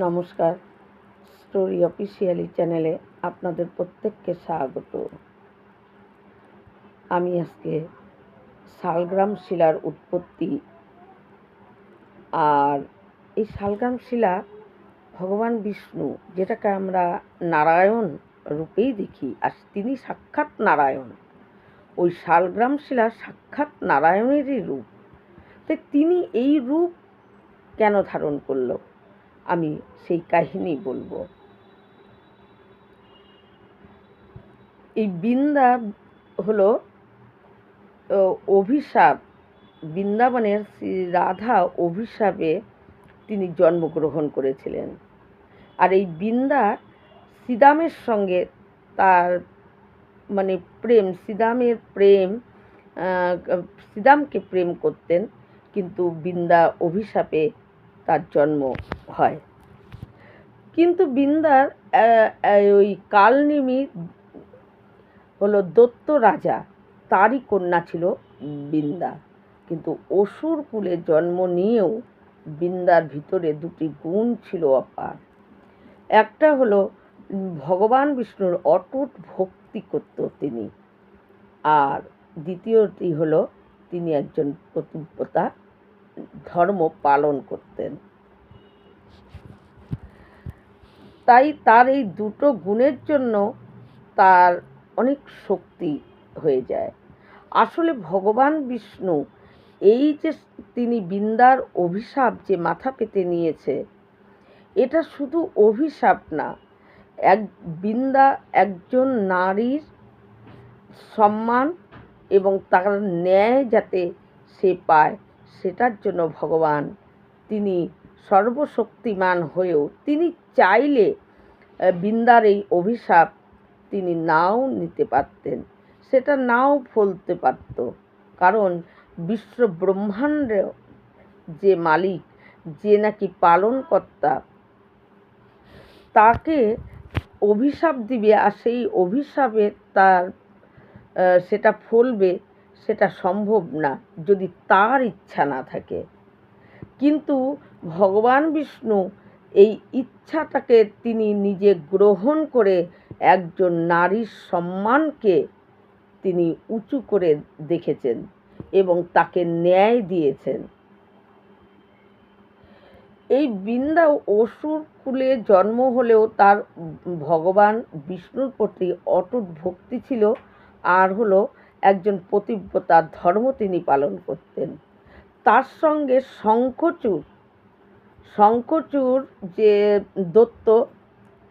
নমস্কার। Story officially চ্যানেলে আপনাদের প্রত্যেককে স্বাগত। আমি আজকে শালগ্রাম শিলার উৎপত্তি আর এই শালগ্রাম শিলা ভগবান বিষ্ণু, যেটাকে আমরা নারায়ণ রূপেই দেখি, আর তিনি সাক্ষাৎ নারায়ণ। ওই শালগ্রাম শিলা সাক্ষাৎ নারায়ণেরই রূপ। তাই তিনি এই রূপ কেন ধারণ করল? আমি সেই কাহিনী বলব। এই বৃন্দা হলো অভিশাপ, বৃন্দাবনের শ্রী রাধা অভিশাপে তিনি জন্মগ্রহণ করেছিলেন। আর এই বৃন্দা শ্রীদামের সঙ্গে তার মানে প্রেম শ্রীদামের প্রেম শ্রীদামকে প্রেম করতেন, কিন্তু বৃন্দা অভিশাপে তার জন্ম হয়। কিন্তু বিন্দার ওই কালনিমি হলো দত্ত রাজা, তারই কন্যা ছিল বিন্দা। কিন্তু অসুর কুলে জন্ম নিয়েও বিন্দার ভিতরে দুটি গুণ ছিল অপার। একটা হলো ভগবান বিষ্ণুর অটুট ভক্তি করত তিনি, আর দ্বিতীয়টি হলো তিনি একজন প্রতিব্রতা ধর্ম পালন করতেন। তাই তার এই দুটো গুণের জন্য তার অনেক শক্তি হয়ে যায়। আসলে ভগবান বিষ্ণু এই যে তিনি বিন্দার অভিশাপ যে মাথা পেতে নিয়েছে, এটা শুধু অভিশাপ না, এক বিন্দা একজন নারীর সম্মান এবং তার ন্যায় যাতে সে পায় সেটার জন্য ভগবান তিনি সর্বশক্তিমান হয়েও তিনি চাইলে বিন্দার এই অভিশাপ তিনি নাও নিতে পারতেন। সেটা নাও ফলতে পারত। কারণ বিশ্ব ব্রহ্মাণ্ডের যে মালিক, যে নাকি পালনকর্তা, তাকে অভিশাপ দিবে আর সেই অভিশাপে তার সেটা ফলবে সেটা সম্ভব না, যদি তার ইচ্ছা না থাকে। কিন্তু ভগবান বিষ্ণু এই ইচ্ছাটাকে তিনি নিজে গ্রহণ করে একজন নারীর সম্মানকে তিনি উঁচু করে দেখেছেন এবং তাকে ন্যায় দিয়েছেন। এই বৃন্দা অসুর কুলে জন্ম হলেও তার ভগবান বিষ্ণুর প্রতি অটুট ভক্তি ছিল, আর হলো একজন পতিব্রতা ধর্ম তিনি পালন করতেন। তার সঙ্গে শঙ্খচূড় শঙ্খচূড় যে দত্ত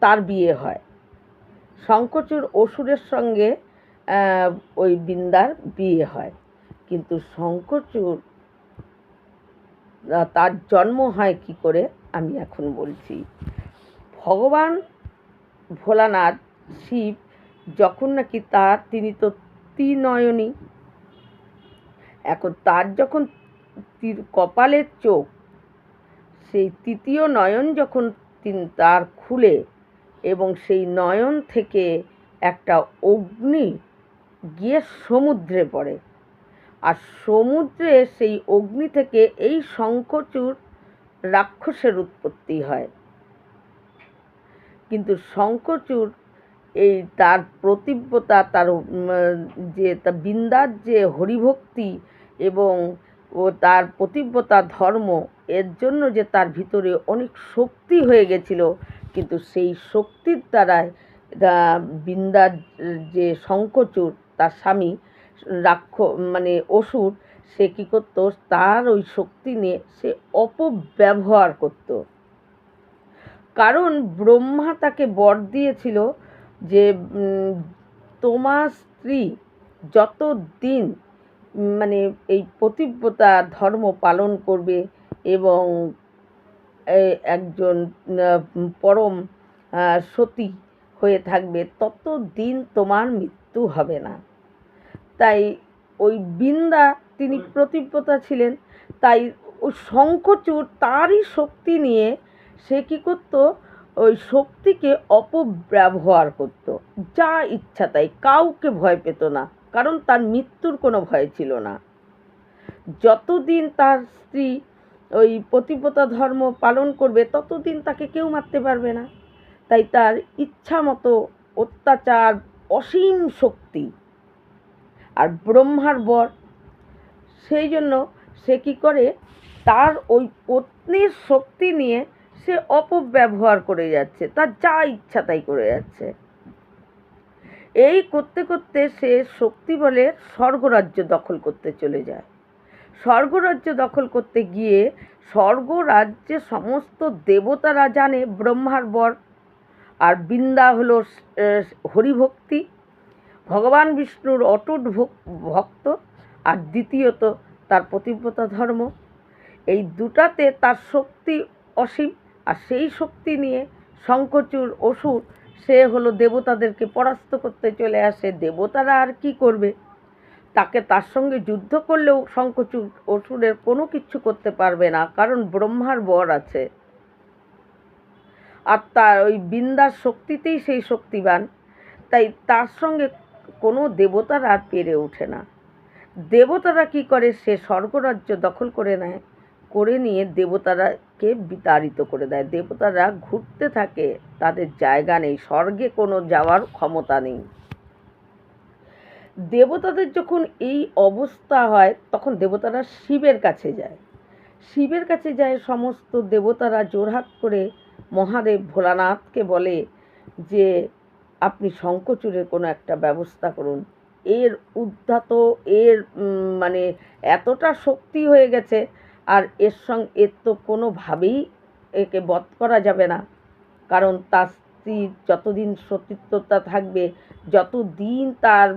তার বিয়ে হয়। শঙ্খচূড় অসুরের সঙ্গে ওই বৃন্দার বিয়ে হয়। কিন্তু শঙ্খচূড় আহ, তার জন্ম হয় কি করে আমি এখন বলছি। ভগবান ভোলানাথ শিব যখন নাকি তার তিনি তো ত্রিনয়নী এখন তার যখন কপালের চোখ, সেই তৃতীয় নয়ন যখন তার খুলে এবং সেই নয়ন থেকে একটা অগ্নি গিয়ে সমুদ্রে পড়ে। আর সমুদ্রে সেই অগ্নি থেকে এই শঙ্খচূড় রাক্ষসের উৎপত্তি হয়। কিন্তু শঙ্খচূড় এই তার প্রতিব্যতা তার যে তা বৃন্দার যে হরিভক্তি এবং ও তার প্রতিব্যতা ধর্ম এর জন্য যে তার ভিতরে অনেক শক্তি হয়ে গেছিল কিন্তু সেই শক্তির দ্বারাই আহ, বৃন্দার যে শঙ্খচূড় তার স্বামী রাক্ষ মানে অসুর সে কী করতো? তার ওই শক্তি নিয়ে সে অপব্যবহার করতো। কারণ ব্রহ্মা তাকে বর দিয়েছিল যে তোমার স্ত্রী যত দিন মানে এই পতিব্রতা ধর্ম পালন করবে এবং একজন পরম সতী হয়ে থাকবে তত দিন তোমার মৃত্যু হবে না। তাই ওই বৃন্দা তিনি প্রতিব্রতা ছিলেন, তাই ওই শঙ্খচূড় তারই শক্তি নিয়ে সে কী করতো ওই শক্তিকে অপব্যবহার করত। যা ইচ্ছা তাই কাউকে ভয় পেত না, কারণ তার মৃত্যুর কোনো ভয় ছিল না। যতদিন তার স্ত্রী ওই পতিব্রতা ধর্ম পালন করবে, ততদিন তাকে কেউ মারতে পারবে না। তাই তার ইচ্ছা মতো অত্যাচার, অসীম শক্তি আর ব্রহ্মার বর, সেই জন্য সে কী করে? তার ওই পত্নীর শক্তি নিয়ে সে অপব্যবহার করে যাচ্ছে, তার যা ইচ্ছা তাই করে যাচ্ছে। এই করতে করতে সে শক্তি বলে স্বর্গরাজ্য দখল করতে চলে যায়। স্বর্গরাজ্য দখল করতে গিয়ে স্বর্গরাজ্যে সমস্ত দেবতারা জানে ব্রহ্মার বর, আর বৃন্দা হলো হরিভক্তি। ভগবান বিষ্ণুর অটুট ভক্ত, আর দ্বিতীয়ত তার প্রতিব্রতা ধর্ম। এই দুটাতে তার শক্তি অসীম। আর সেই শক্তি নিয়ে শঙ্কচূড় অসুর, সে হলো দেবতাদেরকে পরাস্ত করতে চলে আসে। দেবতারা আর কি করবে? তাকে তার সঙ্গে যুদ্ধ করলেও শঙ্কচূড় অসুরের কোনো কিছু করতে পারবে না, কারণ ব্রহ্মার বর আছে। আর তার ওই বিন্দার শক্তিতেই সেই শক্তিবান। তাই তার সঙ্গে কোনো দেবতার আর পেরে ওঠে না। দেবতারা কি করে? সে স্বর্গরাজ্য দখল করে নেয়, করে নিয়ে দেবতারাকে বিতাড়িত করে দেয়। দেবতারা ঘুরতে থাকে, তাদের জায়গা নেই, স্বর্গে কোনো যাওয়ার ক্ষমতা নেই। দেবতাদের যখন এই অবস্থা হয়, তখন দেবতারা শিবের কাছে যায়। শিবের কাছে যায়, সমস্ত দেবতারা জোরহাত করে মহাদেব ভোলানাথকে বলে যে, আপনি শঙ্কচুরের কোনো একটা ব্যবস্থা করুন। এর উদ্ধাত, এর মানে এতটা শক্তি হয়ে গেছে আর এর সঙ্গে এর তো কোনোভাবেই একে বধ করা যাবে না। কারণ তার স্ত্রীর যতদিন সতীত্বতা থাকবে, যতদিন তার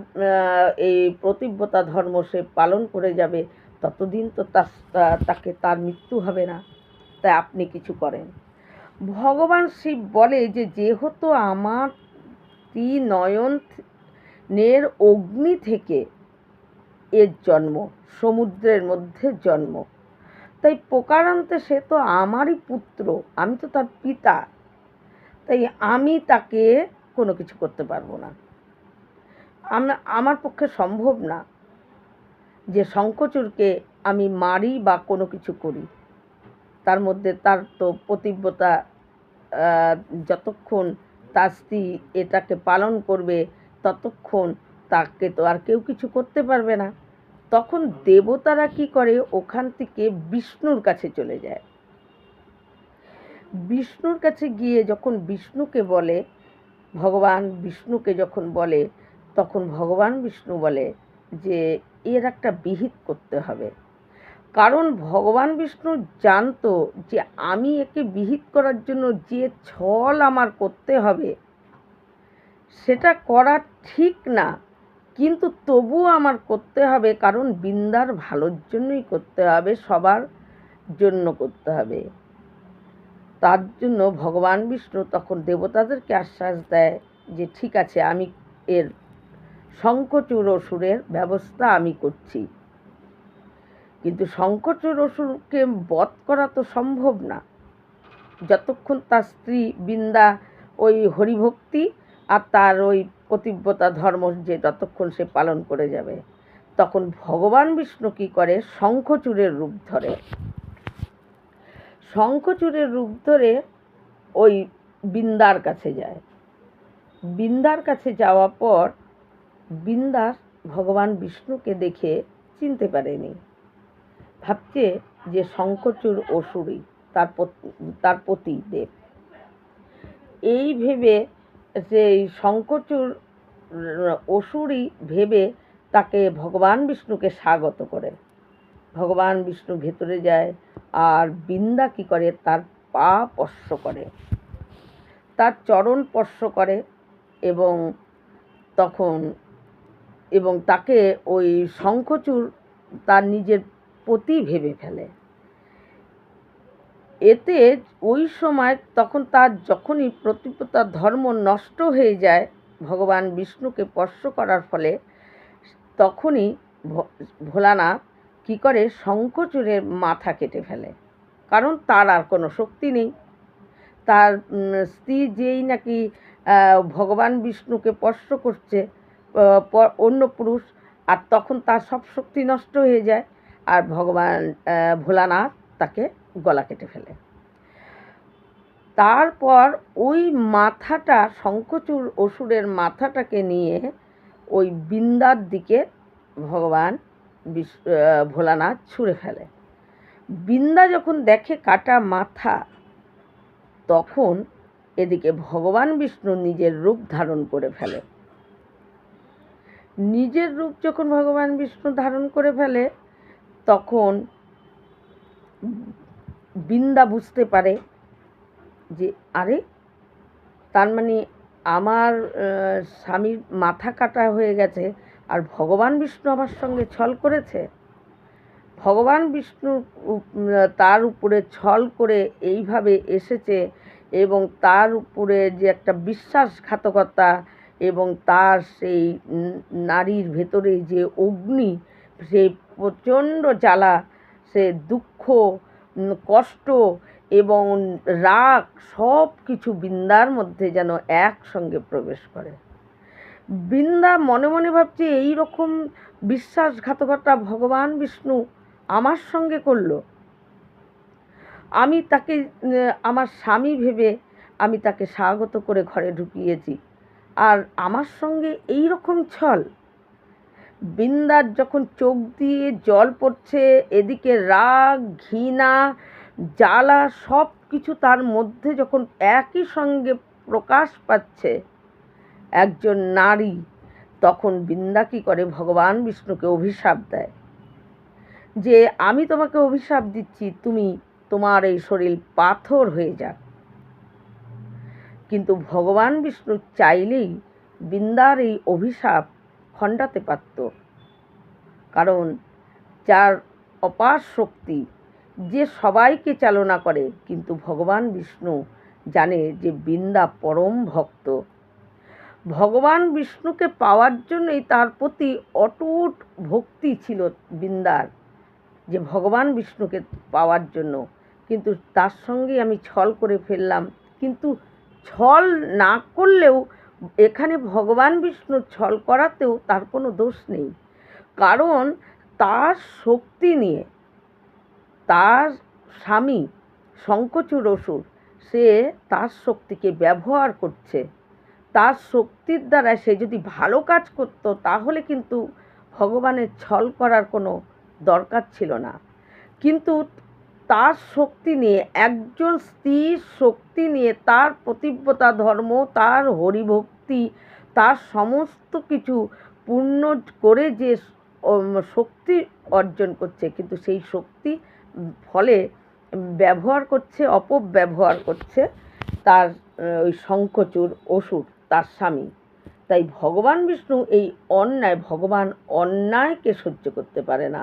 এই প্রতিব্রতা ধর্ম সে পালন করে যাবে, ততদিন তো তাকে তার মৃত্যু হবে না। তাই আপনি কিছু করেন। ভগবান শিব বলে যে, যেহেতু আমার ত্রিনয়নের অগ্নি থেকে এর জন্ম, সমুদ্রের মধ্যে জন্ম তাই প্রকারান্তে সে তো আমারই পুত্র আমি তো তার পিতা। তাই আমি তাকে কোনো কিছু করতে পারব না। আম- আমার পক্ষে সম্ভব না যে শঙ্কচূড়কে আমি মারি বা কোনো কিছু করি। তার মধ্যে তার তো আহ, যতক্ষণ তার স্ত্রী এটাকে পালন করবে ততক্ষণ তাকে তো আর কেউ কিছু করতে পারবে না। তখন দেবতারা কি করে? ওখান থেকে বিষ্ণুর কাছে চলে যায়। বিষ্ণুর কাছে গিয়ে যখন বিষ্ণুকে বলে, ভগবান বিষ্ণুকে যখন বলে, তখন ভগবান বিষ্ণু বলে যে, এর একটা বিহিত করতে হবে। কারণ ভগবান বিষ্ণু জানতো যে, আমি একে বিহিত করার জন্য যে ছল আমার করতে হবে, সেটা করা ঠিক না। কিন্তু তবুও আমার করতে হবে, কারণ বিন্দার ভালোর জন্যই করতে হবে, সবার জন্য করতে হবে। তার জন্য ভগবান বিষ্ণু তখন দেবতাদেরকে আশ্বাস দেয় যে, ঠিক আছে, আমি এর শঙ্কচূড় অসুরের ব্যবস্থা আমি করছি। কিন্তু শঙ্কচূড় অসুরকে বধ করা তো সম্ভব না। যতক্ষণ তার স্ত্রী বৃন্দা ওই হরিভক্তি আর তার ওই পতিব্রতা ধর্ম যে যতক্ষণ সে পালন করে যাবে, তখন ভগবান বিষ্ণু কী করে? শঙ্খচূড়ের রূপ ধরে। শঙ্খচূড়ের রূপ ধরে ওই বৃন্দার কাছে যায়। বৃন্দার কাছে যাওয়ার পর বৃন্দা ভগবান বিষ্ণুকে দেখে চিনতে পারেনি। ভাবছে যে শঙ্করচূড় অসুরই, তার তার পতি দেব। এই ভেবে এই শঙ্করচূড় অসুরই ভেবে তাকে ভগবান বিষ্ণুকে স্বাগত করে। ভগবান বিষ্ণু ভেতরে যায়, আর বৃন্দা কী করে? তার পা স্পর্শ করে। তার চরণ স্পর্শ করে এবং তখন এবং তাকে ওই শঙ্খচূড় তার নিজের পতি ভেবে ফেলে। এতে ওই সময় তখন তার যখনই প্রতিপতার ধর্ম নষ্ট হয়ে যায়, ভগবান বিষ্ণুকে স্পর্শ করার ফলে, তখনই ভ- ভোলানাথ কী করে শঙ্খচূড়ের মাথা কেটে ফেলে। কারণ তার আর কোনো শক্তি নেই। তার স্ত্রী যেই নাকি ভগবান বিষ্ণুকে স্পর্শ করছে অন্য পুরুষ, আর তখন তার সব শক্তি নষ্ট হয়ে যায়। আর ভগবান ভোলানাথ তাকে গলা কেটে ফেলে। তারপর ওই মাথাটা, শঙ্খচূড় অসুরের মাথাটাকে নিয়ে ওই বৃন্দার দিকে ভগবান ভোলানাথ ছুঁড়ে ফেলে। বৃন্দা যখন দেখে কাটা মাথা, তখন এদিকে ভগবান বিষ্ণু নিজের রূপ ধারণ করে ফেলে। নিজের রূপ যখন ভগবান বিষ্ণু ধারণ করে ফেলে, তখন বৃন্দা বুঝতে পারে যে, আরে, তার মানে আমার স্বামীর মাথা কাটা হয়ে গেছে আর ভগবান বিষ্ণু আমার সঙ্গে ছল করেছে? ভগবান বিষ্ণু তার উপরে ছল করে এইভাবে এসেছে এবং তার উপরে যে একটা বিশ্বাসঘাতকতা এবং তার সেই নারীর ভেতরে যে অগ্নি, সেই প্রচণ্ড জ্বালা, সে দুঃখ কষ্ট এবং রাগ সব কিছু বৃন্দার মধ্যে যেন একসঙ্গে প্রবেশ করে। বৃন্দা মনে মনে ভাবছে এই রকম বিশ্বাসঘাতকতা ভগবান বিষ্ণু আমার সঙ্গে করল। আমি তাকে আমার স্বামী ভেবে আমি তাকে স্বাগত করে ঘরে ঢুকিয়েছি। আর আমার সঙ্গে এই রকম ছল বৃন্দার যখন চোখ দিয়ে জল পড়ছে, এদিকে রাগ, ঘৃণা, জ্বালা সব কিছু তার মধ্যে যখন একই সঙ্গে প্রকাশ পাচ্ছে একজন নারী, তখন বিন্দা কী করে? ভগবান বিষ্ণুকে অভিশাপ দেয়। যে, আমি তোমাকে অভিশাপ দিচ্ছি, তুমি তোমার এই শরীর পাথর হয়ে যাক। কিন্তু ভগবান বিষ্ণু চাইলেই বৃন্দার এই অভিশাপ খণ্ডাতে পারত। কারণ যার অপার শক্তি যে সবাইকে চালনা করে, কিন্তু ভগবান বিষ্ণু জানে যে বৃন্দা পরম ভক্ত। ভগবান বিষ্ণুকে পাওয়ার জন্যই তার প্রতি অটুট ভক্তি ছিল বৃন্দার, যে ভগবান বিষ্ণুকে পাওয়ার জন্য। কিন্তু তার সঙ্গে আমি ছল করে ফেললাম। কিন্তু ছল না করলেও এখানে ভগবান বিষ্ণু ছল করাতেও তার কোনো দোষ নেই। কারণ তার শক্তি নিয়ে তার স্বামী শঙ্কচূড় অসুর, সে তার শক্তিকে ব্যবহার করছে। তার শক্তির দ্বারা সে যদি ভালো কাজ করতো, তাহলে কিন্তু ভগবানের ছল করার কোনো দরকার ছিল না। কিন্তু তার শক্তি নিয়ে, একজন স্ত্রীর শক্তি নিয়ে তার প্রতিব্যতা ধর্ম, তার হরিভক্তি তার সমস্ত কিছু পূর্ণ করে যে শক্তি অর্জন করছে। কিন্তু সেই শক্তি ফলে ব্যবহার করছে, অপব্যবহার করছে তার ওই শঙ্খচূড় অসুর, তার স্বামী। তাই ভগবান বিষ্ণু এই অন্যায়, ভগবান অন্যায়কে সহ্য করতে পারে না।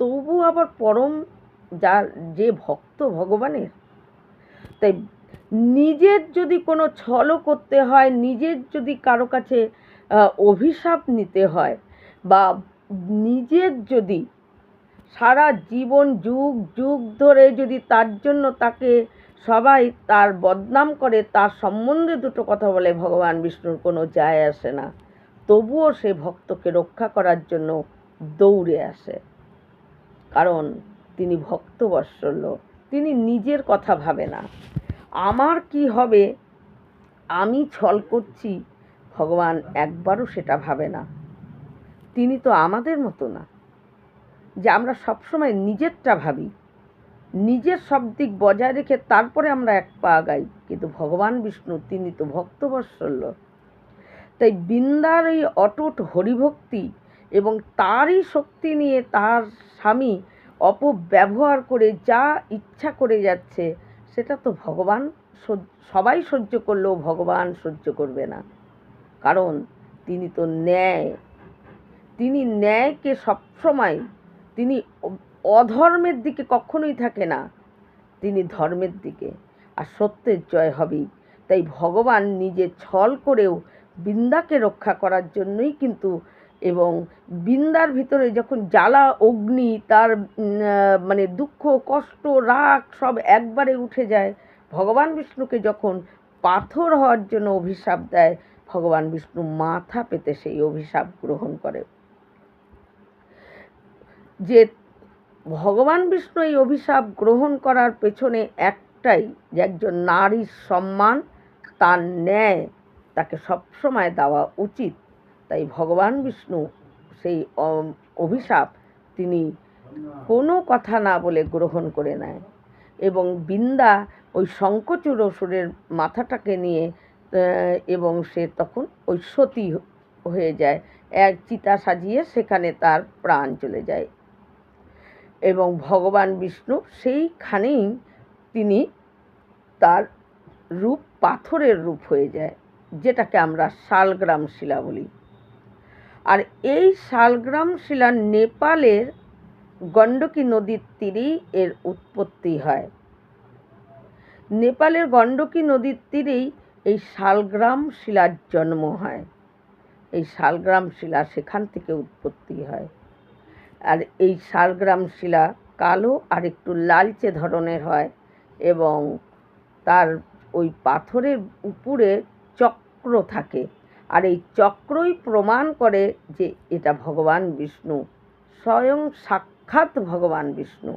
তবু আবার পরম যার যে ভক্ত ভগবানের। তাই নিজের যদি কোনো ছলও করতে হয়, নিজের যদি কারও কাছে অভিশাপ নিতে হয় বা নিজের যদি সারা জীবন যুগ যুগ ধরে যদি তার জন্য তাকে সবাই তার বদনাম করে, তার সম্বন্ধে দুটো কথা বলে ভগবান বিষ্ণুর কোনো যায় আসে না। তবুও সে ভক্তকে রক্ষা করার জন্য দৌড়ে আসে। কারণ তিনি ভক্তবৎসল্য তিনি নিজের কথা ভাবে না। আমার কি হবে? আমি ছল করছি, ভগবান একবারও সেটা ভাবে না। তিনি তো আমাদের মতো না। যে আমরা সবসময় নিজেরটা ভাবি। নিজের সব দিক বজায় রেখে তারপরে আমরা এক পা আগাই। কিন্তু ভগবান বিষ্ণু, তিনি তো ভক্তবৎসল্য। তাই বৃন্দার এই অটুট হরিভক্তি এবং তারই শক্তি নিয়ে তার স্বামী অপব্যবহার করে যা ইচ্ছা করে যাচ্ছে সেটা তো ভগবান সবাই সহ্য করলেও ভগবান সহ্য করবে না। কারণ তিনি তো ন্যায়। তিনি ন্যায়কে সবসময়, তিনি অধর্মের দিকে কখনোই থাকে না। তিনি ধর্মের দিকে, আর সত্যের জয় হবেই। তাই ভগবান নিজে ছল করেও বৃন্দাকে রক্ষা করার জন্যই কিন্তু এবং বৃন্দার ভিতরে যখন জ্বালা, অগ্নি, তার মানে দুঃখ, কষ্ট, রাগ সব একবারে উঠে যায়, ভগবান বিষ্ণুকে যখন পাথর হওয়ার জন্য অভিশাপ দেয়, ভগবান বিষ্ণু মাথা পেতে সেই অভিশাপ গ্রহণ করে। যে ভগবান বিষ্ণু এই অভিশাপ গ্রহণ করার পেছনে একটাই যে একজন নারীর সম্মান, তার ন্যায় তাকে সবসময় দেওয়া উচিত। তাই ভগবান বিষ্ণু সেই অভিশাপ তিনি কোনো কথা না বলে গ্রহণ করে নেয়। এবং বিন্দা ওই শঙ্কচূড় অসুরের মাথাটাকে নিয়ে এবং সে তখন ওই সতী হয়ে যায়। এক চিতা সাজিয়ে সেখানে তার প্রাণ চলে যায়। এবং ভগবান বিষ্ণু সেইখানেই তিনি তার রূপ পাথরের রূপ হয়ে যায়, যেটাকে আমরা শালগ্রাম শিলা বলি। আর এই শালগ্রাম শিলা নেপালের গণ্ডকী নদীর তীরেই এর উৎপত্তি হয়। নেপালের গণ্ডকী নদীর তীরেই এই শালগ্রাম শিলার জন্ম হয়। এই শালগ্রাম শিলা সেখান থেকে উৎপত্তি হয়। আর এই শালগ্রাম শিলা কালো আর একটু লালচে ধরনের হয় এবং তার ওই পাথরের উপরে চক্র থাকে। আর এই চক্রই প্রমাণ করে যে এটা ভগবান বিষ্ণু। স্বয়ং সাক্ষাৎ ভগবান বিষ্ণু।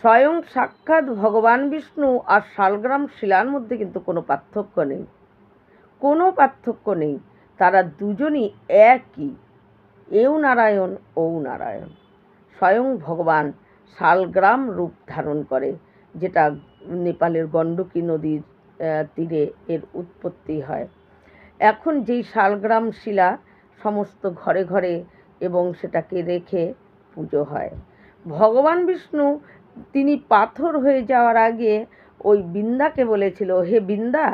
স্বয়ং সাক্ষাৎ ভগবান বিষ্ণু আর শালগ্রাম শিলার মধ্যে কিন্তু কোনো পার্থক্য নেই। কোনো পার্থক্য নেই। তারা দুজনই একই। এও নারায়ণ, ও নারায়ণ। স্বয়ং ভগবান শালগ্রাম রূপ ধারণ করে, যেটা নেপালের গণ্ডকী নদীর তীরে এর উৎপত্তি হয়। এখন যেই শালগ্রাম শিলা সমস্ত ঘরে ঘরে এবং সেটাকে রেখে পুজো হয়। ভগবান বিষ্ণু তিনি পাথর হয়ে যাওয়ার আগে ওই বৃন্দাকে বলেছিল, হে বৃন্দা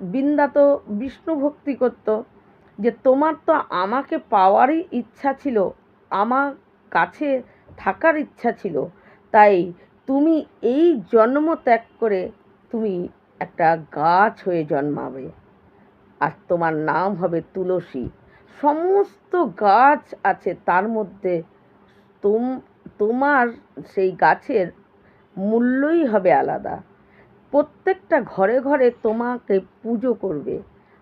বৃন্দা তো বিষ্ণু ভক্তি করত, যে তোমার তো আমাকে পাওয়ারই ইচ্ছা ছিল, আমার কাছে থাকার ইচ্ছা ছিল, তাই তুমি এই জন্ম ত্যাগ করে তুমি একটা গাছ হয়ে জন্মাবে। আর তোমার নাম হবে তুলসী। সমস্ত গাছ আছে তার মধ্যে তোম, তোমার সেই গাছের মূল্যই হবে আলাদা। প্রত্যেকটা ঘরে ঘরে তোমাকে পুজো করবে।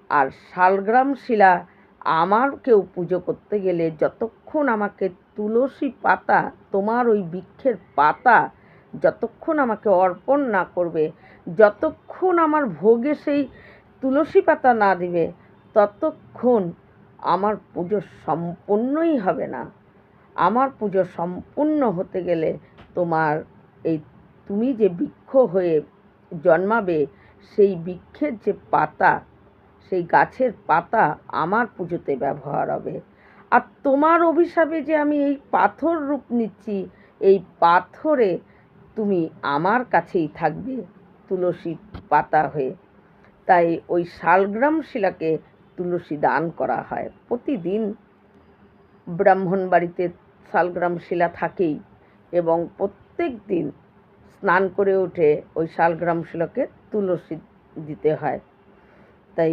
আর শালগ্রাম শিলা আমার কেউ পুজো করতে গেলে যতক্ষণ আমাকে তুলসী পাতা, তোমার ওই বৃক্ষের পাতা যতক্ষণ আমাকে অর্পণ না করবে, যতক্ষণ আমার ভোগে সেই তুলসী পাতা না দিবে, ততক্ষণ আমার পুজো সম্পূর্ণই হবে না। আমার পুজো সম্পূর্ণ হতে গেলে তোমার এই তুমি যে বৃক্ষ হয়ে জন্মাবে, সেই বৃক্ষের যে পাতা, সেই গাছের পাতা আমার পুজোতে ব্যবহার হবে। আর তোমার অভিশাপে যে আমি এই পাথর রূপ নিচ্ছি, এই পাথরে তুমি আমার কাছেই থাকবে, তুলসী পাতা হয়ে। তাই ওই শালগ্রাম শিলাকে তুলসী দান করা হয় প্রতিদিন। ব্রাহ্মণ বাড়িতে শালগ্রাম শিলা থাকেই এবং প্রত্যেক দিন স্নান করে উঠে ওই শালগ্রাম শিলাকে তুলসী দিতে হয়। তাই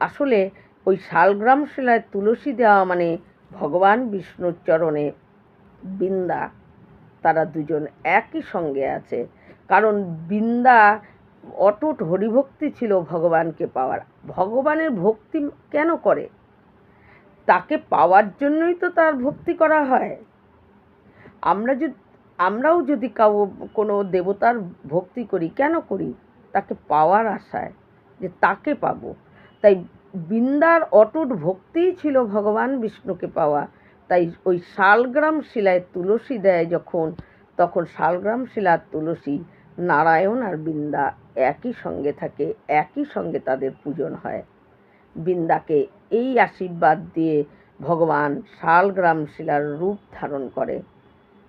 আসলে ওই শালগ্রাম শিলায় তুলসী দেওয়া মানে ভগবান বিষ্ণুর চরণে বৃন্দা। তারা দুজন একই সঙ্গে আছে। কারণ বৃন্দা অটুট হরিভক্তি ছিল ভগবানকে পাওয়ার। ভগবানের ভক্তি কেন করে? তাকে পাওয়ার জন্যই তো তার ভক্তি করা হয়। আমরা যদি, আমরাও যদি কাউ, কোনো দেবতার ভক্তি করি, কেন করি? তাকে পাওয়ার আশায় যে তাকে পাবো। তাই বৃন্দার অটুট ভক্তিই ছিল ভগবান বিষ্ণুকে পাওয়া। তাই ওই শালগ্রাম শিলায় তুলসী দেয় যখন, তখন শালগ্রাম শিলার তুলসী, নারায়ণ আর বৃন্দা একই সঙ্গে থাকে, একই সঙ্গে তাদের পূজন হয়। বৃন্দাকে এই আশীর্বাদ দিয়ে ভগবান শালগ্রাম শিলার রূপ ধারণ করে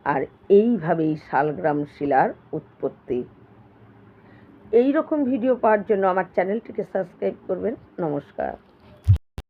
আর এইভাবেই শালগ্রাম শিলার উৎপত্তি। এই রকম ভিডিও পাওয়ার জন্য আমার চ্যানেলটিকে সাবস্ক্রাইব করবেন। নমস্কার।